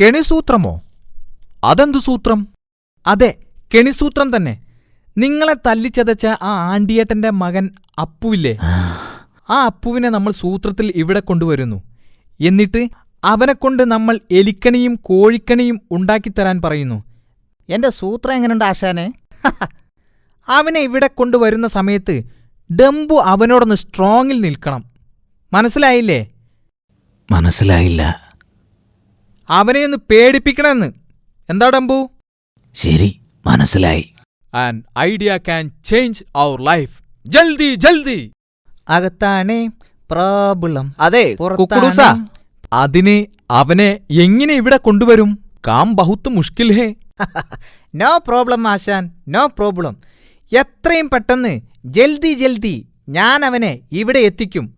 കെണിസൂത്രമോ? അതെന്തു സൂത്രം? അതെ കെണിസൂത്രം തന്നെ. നിങ്ങളെ തല്ലിച്ചതച്ച ആ ആണ്ടിയേട്ടന്റെ മകൻ അപ്പുവില്ലേ? ആ അപ്പുവിനെ നമ്മൾ സൂത്രത്തിൽ ഇവിടെ കൊണ്ടുവരുന്നു. എന്നിട്ട് അവനെക്കൊണ്ട് നമ്മൾ എലിക്കണിയും കോഴിക്കണിയും ഉണ്ടാക്കിത്തരാൻ പറയുന്നു. എന്റെ സൂത്രം എങ്ങനെയുണ്ട് ആശാനെ? അവനെ ഇവിടെ കൊണ്ടുവരുന്ന സമയത്ത് ഡംബു അവനോടൊന്ന് സ്ട്രോങ്ങിൽ നിൽക്കണം. മനസ്സിലായില്ലേ? മനസ്സിലായില്ല. അവനെ ഒന്ന് പേടിപ്പിക്കണമെന്ന്. എന്താ ഡംബു? ശരി മനസ്സിലായി. And idea can change our life ജൽദി ജൽദി. അകത്താണ് പ്രോബ്ലം. അതെ കുക്കുടൂസ. അതിനെ അവനെ എങ്ങനെ ഇവിടെ കൊണ്ടുവരും? കാം ബഹുത്ത് മുഷ്കിൽ ഹേ. നോ പ്രോബ്ലം ആശാൻ. No problem. എത്രയും പെട്ടെന്ന് ജൽദി ജൽദി ഞാൻ അവനെ ഇവിടെ എത്തിക്കും.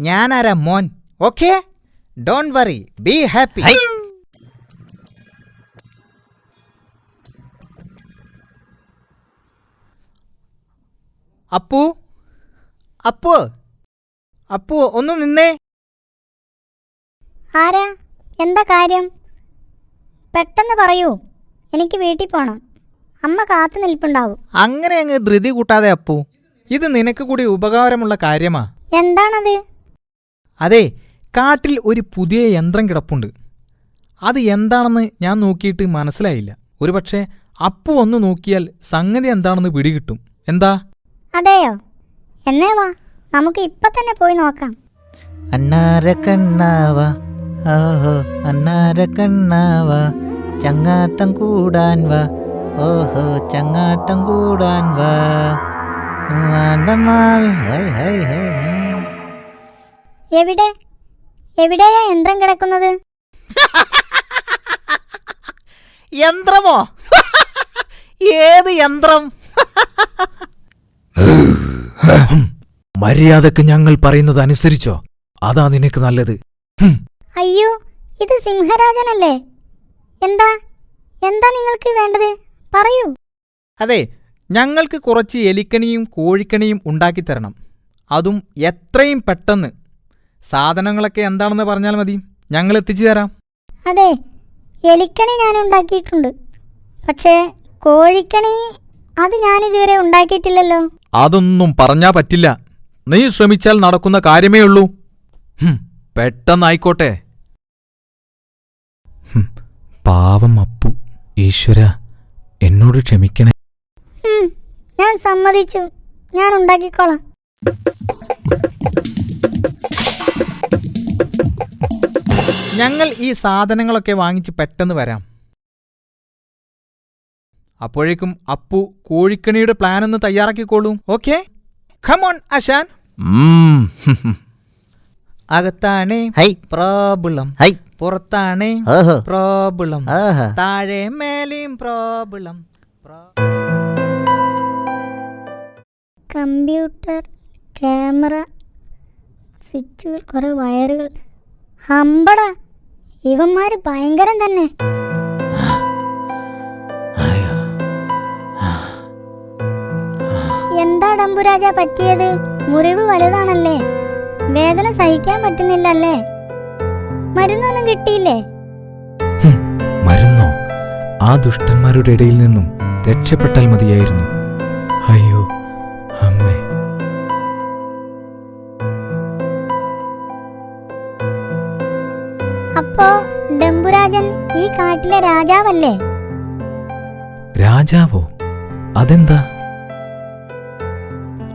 ഞാനാരാ മോൻ? Okay? Don't worry be happy. Appu Appu Appu ഒന്ന് നിന്നേ. ആരാ? എന്താ കാര്യം? പെട്ടെന്ന് പറയൂ. എനിക്ക് വീട്ടിൽ പോണം. അമ്മ കാത്തു നിൽപ്പുണ്ടാവും. അങ്ങനെ അങ്ങ് ധൃതി കൂട്ടാതെ അപ്പു ഇത് നിനക്ക് കൂടി ഉപകാരമുള്ള കാര്യമാ. എന്താണത്? അതെ കാട്ടിൽ ഒരു പുതിയ യന്ത്രം കിടപ്പുണ്ട്. അത് എന്താണെന്ന് ഞാൻ നോക്കിയിട്ട് മനസ്സിലായില്ല. ഒരുപക്ഷെ അപ്പു ഒന്ന് നോക്കിയാൽ സംഗതി എന്താണെന്ന് പിടികിട്ടും. എന്താ? അതെയോ? എന്നേ വാ നമുക്ക് ഇപ്പൊ തന്നെ പോയി നോക്കാം. അന്നാര കണ്ണാവ ഓഹോ അന്നാര കണ്ണാവ ചങ്ങാത്തം കൂടാൻ വാ ഓഹോ ചങ്ങാത്തം കൂടാൻ വാ. എവിടെ? എവിടെയാ യന്ത്രം കിടക്കുന്നത്? യന്ത്രമോ? ഏത് യന്ത്രം? മര്യാദയ്ക്ക് ഞങ്ങൾ പറയുന്നത് അനുസരിച്ചോ? അതാ നിനക്ക് നല്ലത്. അയ്യോ ഇത് സിംഹരാജനല്ലേ? എന്താ? എന്താ നിങ്ങൾക്ക് വേണ്ടത്? പറയൂ. അതെ ഞങ്ങൾക്ക് കുറച്ച് എലിക്കണിയും കോഴിക്കണിയും ഉണ്ടാക്കിത്തരണം അതും എത്രയും പെട്ടെന്ന്. സാധനങ്ങളൊക്കെ എന്താണെന്ന് പറഞ്ഞാൽ മതി. ഞങ്ങൾ എത്തിച്ചു തരാം. അതെ എലിക്കണി ഞാൻ ഉണ്ടാക്കിയിട്ടുണ്ട്. പക്ഷേ കോഴിക്കണി അത് ഞാൻ ഇതുവരെ ഉണ്ടാക്കിയിട്ടില്ലല്ലോ. അതൊന്നും പറഞ്ഞാ പറ്റില്ല. നീ ശ്രമിച്ചാൽ നടക്കുന്ന കാര്യമേ ഉള്ളൂ. ഹും, പെട്ടെന്നായിക്കോട്ടെ. ഹും, പാവം അപ്പു ഈശ്വര എന്നോട് ക്ഷമിക്കണേ. ഉം, ഞാൻ സമ്മതിച്ചു. ഞാൻ ഉണ്ടാക്കിക്കോളാം. ഞങ്ങൾ ഈ സാധനങ്ങളൊക്കെ വാങ്ങിച്ച് പെട്ടെന്ന് വരാം. അപ്പോഴേക്കും അപ്പു കോഴിക്കണിയുടെ പ്ലാൻ ഒന്ന് തയ്യാറാക്കിക്കോളൂ. ഓക്കെ ഖമോൺ അശാൻ അകത്താണേ ഹും, ഹും. അകത്താണ് ഹൈ. പ്രോബിളം ഹൈ. പുറത്താണേ പ്രോബിളം താഴെ മേലെയും പ്രോബിളം കമ്പ്യൂട്ടർ ക്യാമറ സ്വിച്ചുകൾ കുറേ വയറുകൾ. ഹമ്പട ഇവന്മാര് ഭയങ്കരം തന്നെ. എന്താ ഡംബുരാജ പറ്റിയത്? മുറിവ് വലുതാണല്ലേ? വേദന സഹിക്കാൻ പറ്റുന്നില്ലല്ലേ? മരുന്നൊന്നും കിട്ടിയില്ലേ? മരുന്നോ? ആ ദുഷ്ടന്മാരുടെ ഇടയിൽ നിന്നും രക്ഷപ്പെട്ടാൽ മതിയായിരുന്നു. അയ്യോ ഈ കാട്ടിലെ രാജാവല്ലേ? രാജാവോ? അതെന്താ?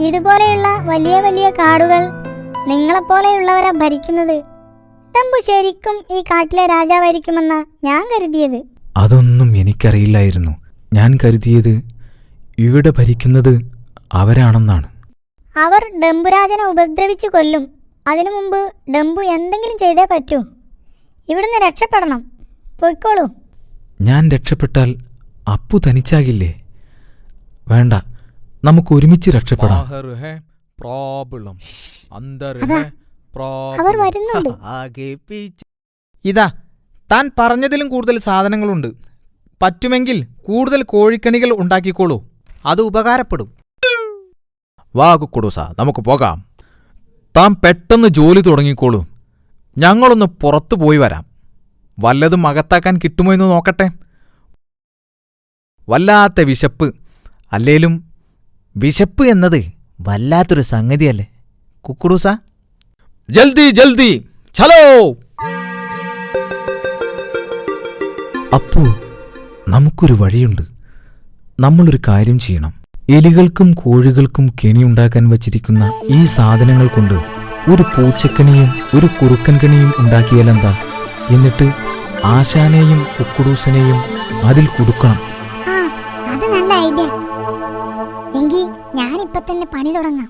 ഇതുപോലെയുള്ള വലിയ വലിയ കാടുകൾ നിങ്ങളെപ്പോലെയുള്ളവരാ ഭരിക്കുന്നത്. തമ്പു ശരിക്കും ഈ കാട്ടിലെ രാജാവായിരിക്കുമെന്ന ഞാൻ കരുതിയത്. അതൊന്നും എനിക്കറിയില്ലായിരുന്നു. ഞാൻ കരുതിയത് ഇവിടെ ഭരിക്കുന്നത് അവരാണെന്നാണ്. അവർ ഡംബുരാജനെ ഉപദ്രവിച്ചു കൊല്ലും. അതിനു മുമ്പ് ഡംബു എന്തെങ്കിലും ചെയ്തേ പറ്റൂ. ഇവിടുന്ന് രക്ഷപ്പെടണം. പൊയ്ക്കോളൂ. ഞാൻ രക്ഷപ്പെട്ടാൽ അപ്പു തനിച്ചാകില്ലേ? വേണ്ട നമുക്ക് ഒരുമിച്ച് രക്ഷപ്പെടാം. അവർ വരുന്നുണ്ട്. ഇതാ താൻ പറഞ്ഞതിലും കൂടുതൽ സാധനങ്ങളുണ്ട്. പറ്റുമെങ്കിൽ കൂടുതൽ കോഴിക്കണികൾ ഉണ്ടാക്കിക്കോളൂ. അത് ഉപകാരപ്പെടും. വാ കുക്കുടൂസ നമുക്ക് പോകാം. താൻ പെട്ടെന്ന് ജോലി തുടങ്ങിക്കോളൂ. ഞങ്ങളൊന്ന് പുറത്തു പോയി വരാം. വല്ലതും അകത്താക്കാൻ കിട്ടുമോ എന്ന് നോക്കട്ടെ? വല്ലാത്ത വിശപ്പ്. അല്ലേലും വിശപ്പ് എന്നത് വല്ലാത്തൊരു സംഗതിയല്ലേ? കുക്കുറൂസ? ജൽദി ജൽദി ചലോ! അപ്പോ നമുക്കൊരു വഴിയുണ്ട്. നമ്മളൊരു കാര്യം ചെയ്യണം. എലികൾക്കും കോഴികൾക്കും കെണിയുണ്ടാക്കാൻ വച്ചിരിക്കുന്ന ഈ സാധനങ്ങൾ കൊണ്ട് ഒരു പൂച്ചക്കണിയും ഒരു കുറുക്കൻ കണിയും ഉണ്ടാക്കിയാലെന്താ? എന്നിട്ട് ആശാനെയും കുക്കുടൂസിനെയും അതിൽ കുടുക്കണം. അത് നല്ല ഐഡിയ. എങ്കിൽ ഞാനിപ്പോ തന്നെ പണി തുടങ്ങാം.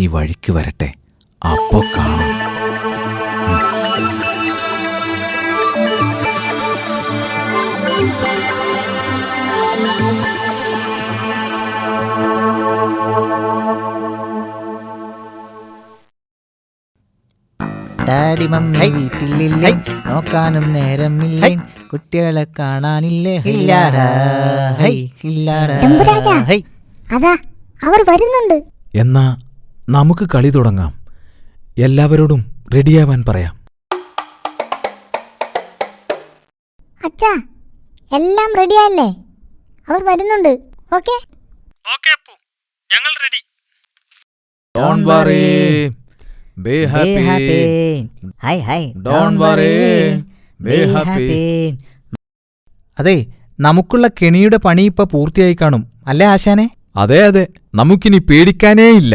ഈ വഴിക്ക് വരട്ടെ. അപ്പോ കാണാം. Daddy mummy. വീട്ടിലില്ലേ? നോക്കാനും നേരമില്ലേ? കുട്ടികളെ കാണാനില്ലേ? ഇല്ലാടാ. അവർ വരുന്നുണ്ട്. എന്നാ നമുക്ക് കളി തുടങ്ങാം. എല്ലാവരോടും റെഡിയാവാൻ പറയാം. അച്ഛാ എല്ലാം റെഡിയല്ലേ അവർ വരുന്നുണ്ട്. Okay okay Appu. ഞങ്ങൾ ready don't worry be happy hi hi don't worry be happy അതെ നമുക്കുള്ള കെണിയുടെ പണി ഇപ്പൊ പൂർത്തിയായി കാണും. അല്ലേ ആശാനെ? അതെ അതെ. നമുക്കിനി പേടിക്കാനേ ഇല്ല.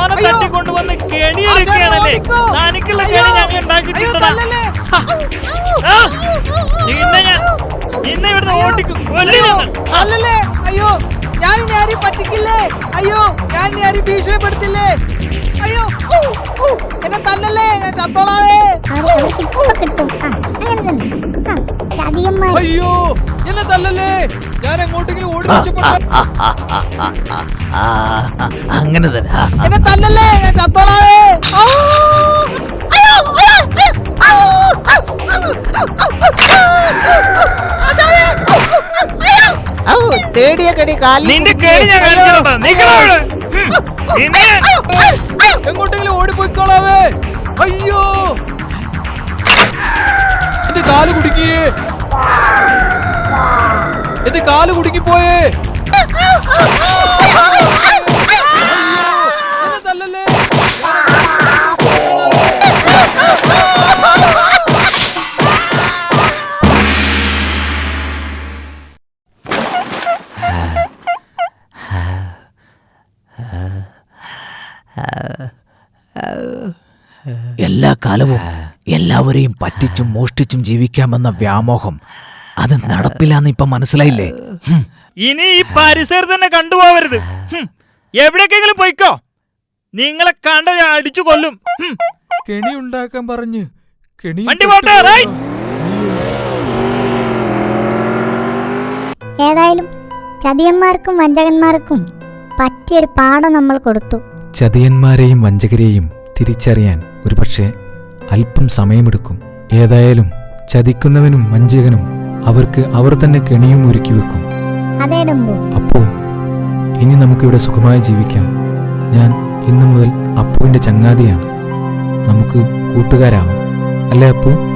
ഓനെ തട്ടിക്കൊണ്ടുവന്ന് കെണിയെടുക്കുകയാണല്ലേ തനിക്കുള്ള കെണി ഞങ്ങൾ. ആ, നിന്നെ ഞാൻ നിന്നെ ഇവിടുന്ന് ഓടിക്കും. അല്ലല്ലേ അയ്യോ. ഞാൻ ഇനി ആരെയും പറ്റിക്കില്ലേ? അയ്യോ. ഞാൻ ഇനി ആരെയും ഭീഷണിപ്പെടുത്തില്ലേ? അയ്യോ. എന്നെ തല്ലല്ലേ? ഞാൻ ചത്തോളാവേ അയ്യോ എന്നെ തല്ലല്ലേ? ഞാൻ എങ്ങോട്ടെങ്കിലും ഓടി അങ്ങനെ തന്നെ. എന്നെ തല്ലല്ലേ? ഞാൻ ചത്തോളാവേ. തേടിയ കടി നിന്റെ കേടി ഞാൻ എങ്ങോട്ടെങ്കിലും ഓടിപ്പോയിക്കോളാവേ. അയ്യോ എന്റെ കാൽ കുടുങ്ങിയേ എന്റെ കാൽ കുടുങ്ങിപ്പോയേ എന്നെ തല്ലല്ലേ എല്ലാ കാലവും എല്ലാവരെയും പറ്റിച്ചും മോഷ്ടിച്ചും ജീവിക്കാമെന്ന വ്യാമോഹം. അത് നടപ്പിലാന്ന് ഇപ്പൊ മനസ്സിലായില്ലേ? ഇനി ഈ പരിസരത്ത് തന്നെ കണ്ടുപോവരുത്. എവിടേക്കെങ്കിലും പോയിക്കോ. നിങ്ങളെ കണ്ട ഞാൻ അടിച്ചു കൊല്ലും. കെണി ഉണ്ടാക്കാൻ പറഞ്ഞു കെണി വണ്ടി പോട്ടെ. ഏതായാലും ചതിയന്മാർക്കും വഞ്ചകന്മാർക്കും പറ്റിയൊരു പാഠം നമ്മൾ കൊടുത്തു. ചതിയന്മാരെയും വഞ്ചകരെയും തിരിച്ചറിയാൻ ഒരുപക്ഷെ അല്പം സമയമെടുക്കും. ഏതായാലും ചതിക്കുന്നവനും വഞ്ചകനും അവർക്ക് അവർ തന്നെ കെണിയും ഒരുക്കി വെക്കും. അപ്പോ ഇനി നമുക്കിവിടെ സുഖമായി ജീവിക്കാം. ഞാൻ ഇന്നു മുതൽ അപ്പുവിന്റെ ചങ്ങാതിയാണ്. നമുക്ക് കൂട്ടുകാരാവും. അല്ലേ അപ്പു?